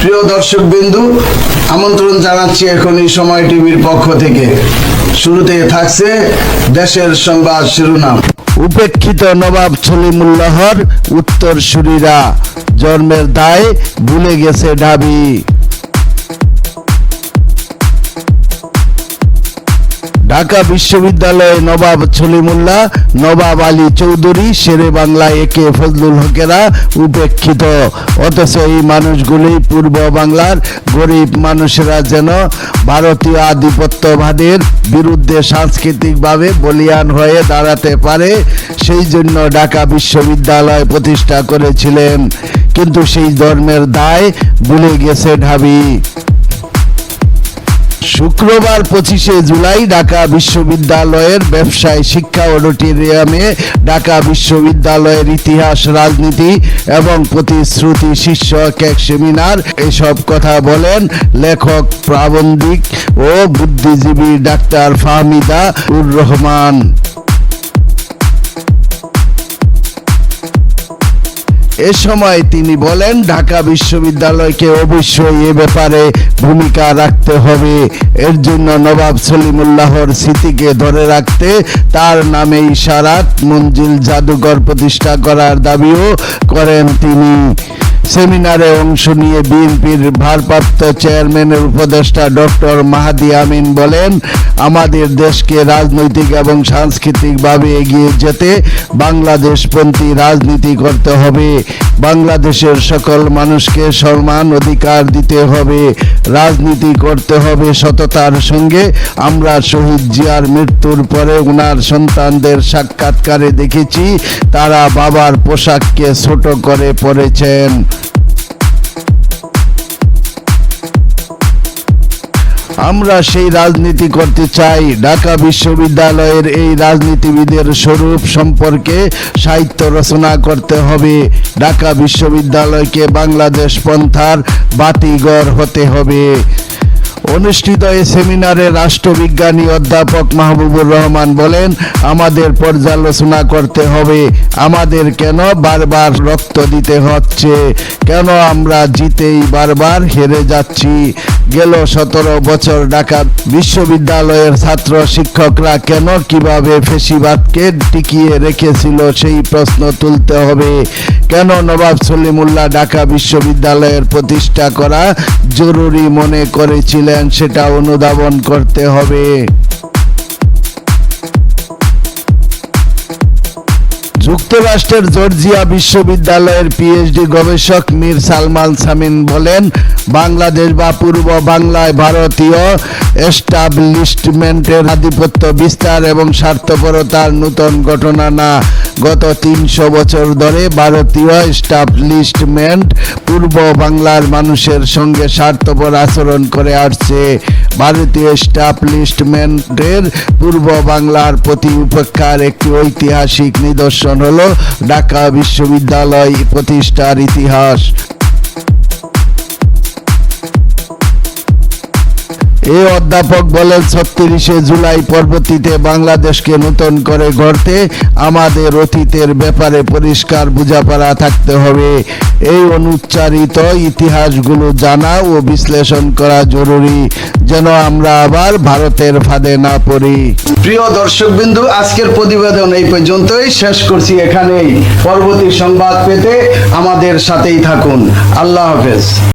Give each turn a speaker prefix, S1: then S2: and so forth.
S1: প্রিয় দর্শক বিন্দু আমন্ত্রণ জানাচ্ছি এখন এই সময় টিভির পক্ষ থেকে। শুরুতে থাকছে দেশের সংবাদ শিরোনাম। উপেক্ষিত নবাব সলিমুল্লাহর উত্তর সুরীরা জন্মের দায় ভুলে গেছে ঢাবি। ঢাকা বিশ্ববিদ্যালয়ে নবাব সলিমুল্লাহ, নবাব আলী চৌধুরী, শেরে বাংলা একে ফজলুল হকেরা উপেক্ষিত। অথচ এই মানুষগুলি পূর্ব বাংলার গরিব মানুষেরা যেন ভারতীয় আধিপত্যবাদের বিরুদ্ধে সাংস্কৃতিকভাবে বলিয়ান হয়ে দাঁড়াতে পারে, সেই জন্য ঢাকা বিশ্ববিদ্যালয় প্রতিষ্ঠা করেছিলেন। কিন্তু সেই ধর্মের দায় ভুলে গেছে ঢাবি। শুক্রবার পঁচিশে জুলাই ঢাকা বিশ্ববিদ্যালয়ের ব্যবসায় শিক্ষা অডিটোরিয়ামে ঢাকা বিশ্ববিদ্যালয়ের ইতিহাস, রাজনীতি এবং প্রতিশ্রুতি শীর্ষক এক সেমিনার। এসব কথা বলেন লেখক, প্রাবন্ধিক ও বুদ্ধিজীবী ডাক্তার ফাহমিদা উর রহমান। এ সময় তিনি বলেন, ঢাকা বিশ্ববিদ্যালয়কে অবশ্যই এ ব্যাপারে ভূমিকা রাখতে হবে। এর জন্য নবাব সলিমুল্লাহর স্মৃতিকে ধরে রাখতে তার নামে ইশারাত মঞ্জিল জাদুঘর প্রতিষ্ঠা করার দাবিও করেন তিনি। সেমিনারে অংশ নিয়ে বিএনপির ভারপ্রাপ্ত চেয়ারম্যানের উপদেষ্টা ডক্টর মাহাদি আমিন বলেন, আমাদের দেশকে রাজনৈতিক এবং সাংস্কৃতিকভাবে এগিয়ে যেতে বাংলাদেশপন্থী রাজনীতি করতে হবে। বাংলাদেশের সকল মানুষকে সম্মান অধিকার দিতে হবে। রাজনীতি করতে হবে সততার সঙ্গে। আমরা শহীদ জিয়ার মৃত্যুর পরে ওনার সন্তানদের সাক্ষাৎকারে দেখেছি, তারা বাবার পোশাককে ছোট করে পরেছেন। আমরা সেই রাজনীতি করতে চাই। ঢাকা বিশ্ববিদ্যালয়ের এই রাজনীতিবিদের স্বরূপ সম্পর্কে সাহিত্য রচনা করতে হবে। ঢাকা বিশ্ববিদ্যালয়কে বাংলাদেশ পন্থার বাতিঘর হতে হবে। অনুষ্ঠিত এই সেমিনারে রাষ্ট্রবিজ্ঞানী অধ্যাপক মাহবুবুর রহমান বলেন, আমাদের পর্যালোচনা করতে হবে, আমাদের কেন বারবার রক্ত দিতে হচ্ছে? কেন আমরা জিতেই বারবার হেরে যাচ্ছি? গেল সতেরো বছর ঢাকা বিশ্ববিদ্যালয়ের ছাত্র শিক্ষকরা কেন কীভাবে ফেসিবাদকে টিকিয়ে রেখেছিল সেই প্রশ্ন তুলতে হবে? কেন নবাব সলিমুল্লাহ ঢাকা বিশ্ববিদ্যালয়ের প্রতিষ্ঠা করা জরুরি মনে করেছিলেন? সেটা অনুধাবন করতে হবে। যুক্তরাষ্ট্রের জর্জিয়া বিশ্ববিদ্যালয়ের পিএইচডি গবেষক মীর সালমান সামিন বলেন, বাংলাদেশ বা পূর্ব বাংলায় ভারতীয় এস্টাবলিশমেন্টের আধিপত্য বিস্তার এবং স্বার্থপরতার নূতন ঘটনা না। গত তিনশো বছর ধরে ভারতীয় এস্টাবলিশমেন্ট পূর্ব বাংলার মানুষের সঙ্গে স্বার্থপর আচরণ করে আসছে। ভারতীয় এস্টাবলিশমেন্টের পূর্ব বাংলার প্রতি উপেক্ষার একটি ঐতিহাসিক নিদর্শন হলো ঢাকা বিশ্ববিদ্যালয় প্রতিষ্ঠার ইতিহাস। এই অধ্যাপক বলেন, ছত্রিশে জুলাই পরবর্তীতে বাংলাদেশকে নতুন করে গড়তে আমাদের অতীতের ব্যাপারে পরিষ্কার বোঝাপড়া থাকতে হবে। এই অনুচ্চারিত ইতিহাসগুলো জানা ও বিশ্লেষণ করা জরুরি, যেন আমরা আবার ভারতের ফাঁদে না পড়ি। প্রিয় দর্শক বিন্দু আজকের প্রতিবেদন এই পর্যন্তই। শেষ করছি এখানেই। পরবর্তী সংবাদ পেতে আমাদের সাথেই থাকুন। আল্লাহ হাফেজ।